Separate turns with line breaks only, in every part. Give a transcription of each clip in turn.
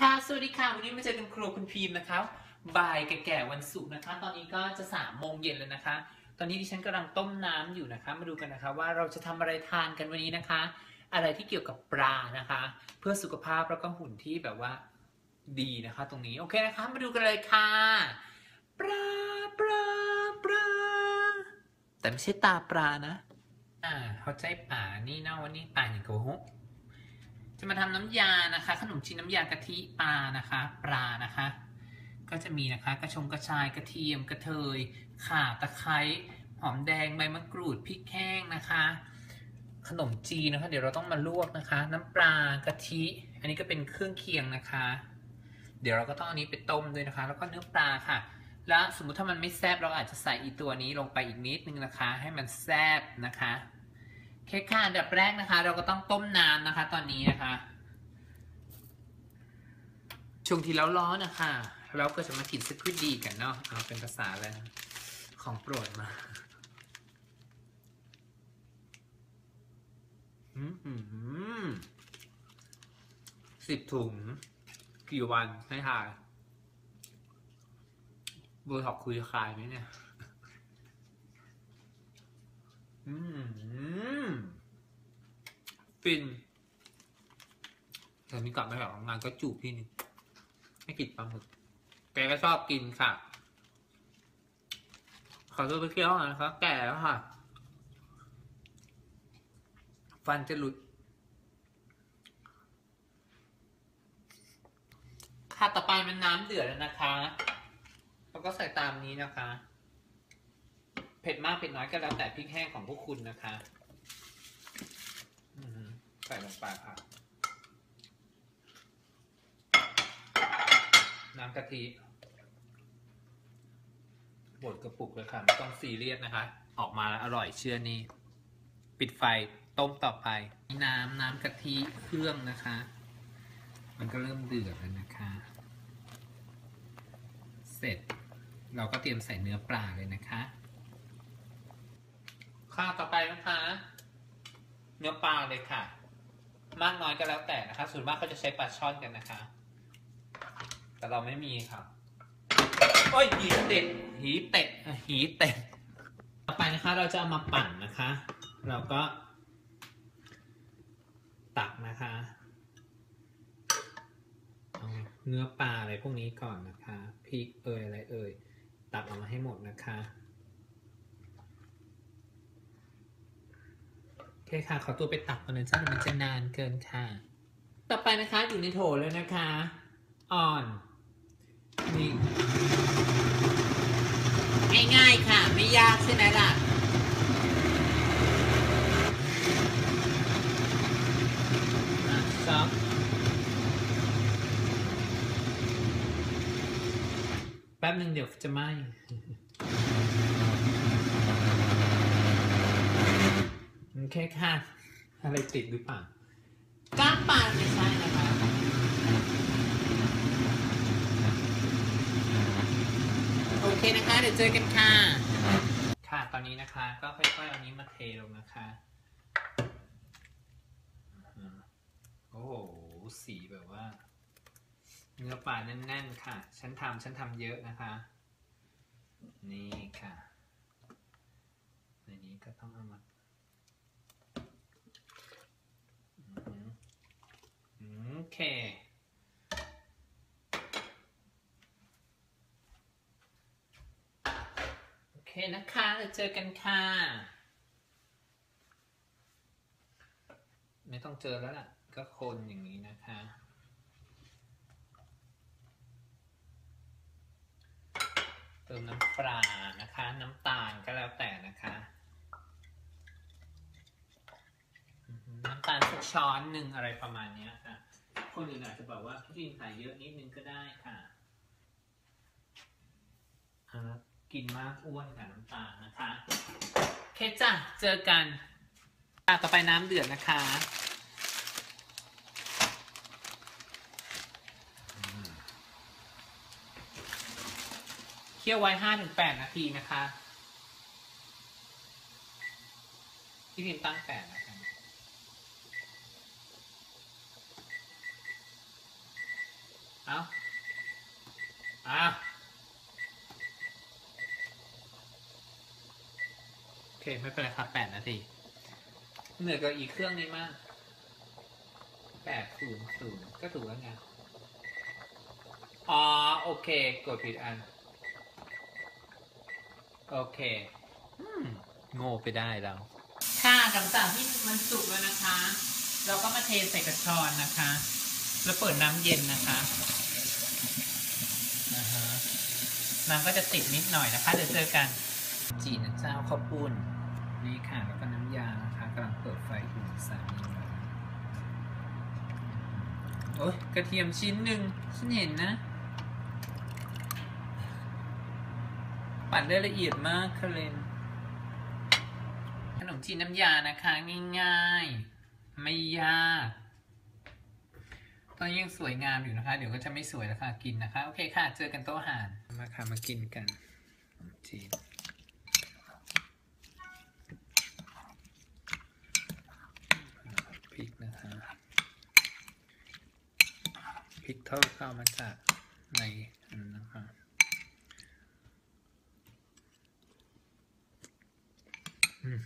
ค่ะ สวัสดีค่ะ วันนี้มาเจอกันครัวคุณพีมนะคะบ่ายแก่ๆวันศุกร์นะคะ ตอนนี้ก็จะสามโมงเย็นแล้วนะคะ ตอนนี้ดิฉันกำลังต้มน้ำอยู่นะคะ มาดูกันนะคะว่าเราจะทำอะไรทานกันวันนี้นะคะ อะไรที่เกี่ยวกับปลานะคะ เพื่อสุขภาพแล้วก็หุ่นที่แบบว่าดีนะคะ ตรงนี้ โอเคนะคะ มาดูกันเลยค่ะ ปลาปลาปลา แต่ไม่ใช่ตาปลานะ อ่า เขาใจป่านี่เนาะวันนี้ป่าอย่างโกหก จะมาทำน้ำยานะคะ ขนมจีนน้ำยากะทิปลานะคะ ปลานะคะ ก็จะมีนะคะกระชงกระชายกระเทียมกระเทยข่าตะไคร้หอมแดงใบมะกรูดพริกแห้งนะคะ ขนมจีนนะคะ เดี๋ยวเราต้องมาลวกนะคะ น้ำปลากะทิ อันนี้ก็เป็นเครื่องเคียงนะคะ เดี๋ยวเราก็ต้องอันนี้ไปต้มด้วยนะคะ แล้วก็เนื้อปลาค่ะ แล้วสมมุติถ้ามันไม่แซบเราอาจจะใส่อีตัวนี้ลงไปอีกนิดนึงนะคะ ให้มันแซบนะคะ เคค่ะอันดับแรกนะคะ เราก็ต้องต้มน้ำนะคะ ตอนนี้นะคะ ช่วงที่เราร้อนนะคะ เราก็จะมากินสควิดดีกันเนาะเอาเป็นภาษาแล้วของโปรดมาอืมอืมสิบถุง กี่วันให้ทายโบท็อกคุยคลายไหมเนี่ย อืม ฟินแต่นี้กลับไปแบบงานก็จูบพี่นึงให้กินปลาหมึกแกก็ชอบกินค่ะ ขอตัวไปเคี้ยวหน่อยนะครับ แก่แล้วค่ะ ฟันจะหลุดค่ะต่อไปมันน้ำเดือดแล้วนะคะ แล้วก็ใส่ตามนี้นะคะ เผ็ดมากเผ็ดน้อยก็แล้วแต่พริกแห้งของพวกคุณนะคะ ส่ลงไปค่ะ น้ำกะทิบดกระปุกเลยค่ะ ไม่ต้องซีเรียสนะคะ ออกมาแล้วอร่อยเชื่อนี่ ปิดไฟต้มต่อไป น้ำน้ำกะทิเครื่องนะคะ มันก็เริ่มเดือดแล้วนะคะ เสร็จเราก็เตรียมใส่เนื้อปลาเลยนะคะข้าวต่อไปนะคะ เนื้อปลาเลยค่ะ มากน้อยก็แล้วแต่นะคะ ส่วนมากเขาจะใช้ปลาช่อนกันนะคะ แต่เราไม่มีครับโอ้ยหีเต็ดหีเป็ดหีเป็ดต่อไปนะคะ เราจะเอามาปั่นนะคะ เราก็ ตักนะคะเอาเนื้อปลาอะไรพวกนี้ก่อนนะคะพริกเอ่ยอะไรเอ่ยตักออกมาให้หมดนะคะโอเคค่ะ ขอตัวไปตักก่อนนะจ้าเดี๋ยวมันจะนานเกินค่ะ ต่อไปนะคะอยู่ในโถเลยนะคะ อ่อน นี่ ง่ายๆค่ะ ไม่ยากใช่ไหมล่ะซับแป๊บหนึ่งเดี๋ยวจะไหม โอเคค่ะอะไรติดหรือเปล่าก้างปลาไม่ใช่นะคะโอเคนะคะ เดี๋ยวเจอกันค่ะ ค่ะตอนนี้นะคะ ก็ค่อยๆเอานี้มาเทลงนะคะอืมโอ้โหสีแบบว่า เนื้อปลาแน่นๆค่ะ ฉันทำฉันทำเยอะนะคะ นี่ค่ะในนี้ก็ต้องเอามาอืมอืมโอเค โอ เคนะคะเดี๋ยวเจอกันค่ะ ไม่ต้องเจอแล้วล่ะ ก็คนอย่างนี้นะคะ เติมน้ำปลานะคะ น้ำตาลก็แล้วแต่นะคะ น้ำตาลสักช้อนหนึ่งอะไรประมาณนี้ค่ะ คนอื่นอาจจะบอกว่าพี่ดินใส่เยอะนิดนึงก็ได้ค่ะอ่า กินมากอ้วนกับน้ำตาลนะคะ เคจ้ะเจอกันอะต่อไปน้ำเดือดนะคะเคี่ยวไว้ห้าถึงแปดนาทีนะคะพี่พิมตั้งแปดนะคะโเอาอะโอ เคไม่เป็นไรครับแปดนาทีเหนื่อยกับอีกเครื่องนี้มากแปดศูนย์ศูนย์ก็ถูกแล้วไงอ๋อโอเค กดผิดอัน โอเคอืมโง่ไปได้แล้ว ค่ะหลังจากที่มันสุกแล้วนะคะ เราก็มาเทใส่กระชอนนะคะ แล้วเปิดน้ำเย็นนะคะนะฮะน้ำก็จะติดนิดหน่อยนะคะ เดี๋ยวเจอกัน จีนะเจ้าข้าวปุ้นนี่ สามโอ๊ยกระเทียมชิ้นหนึ่งฉันเห็นนะ ปั่นได้ละเอียดมากค่ะเลนขนมจีนน้ำยานะคะง่ายๆ ไม่ยากตอนนี้ยังสวยงามอยู่นะคะ เดี๋ยวก็จะไม่สวยแล้วค่ะ กินนะคะ โอเคค่ะ เจอกันโต๊ะอาหารมาค่ะมากินกันขนมจีน พริกนะคะ พิกเทอดก็เอามาจากในอันนะครับอืม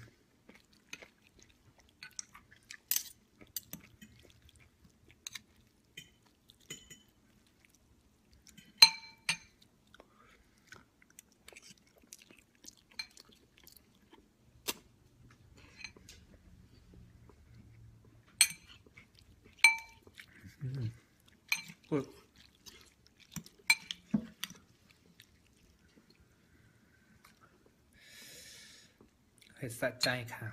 เผ็ดสะใจค่ะ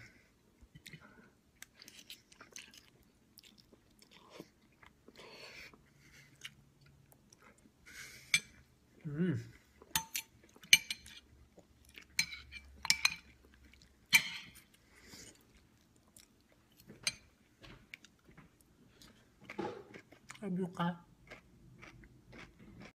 อืมเอาดูครับ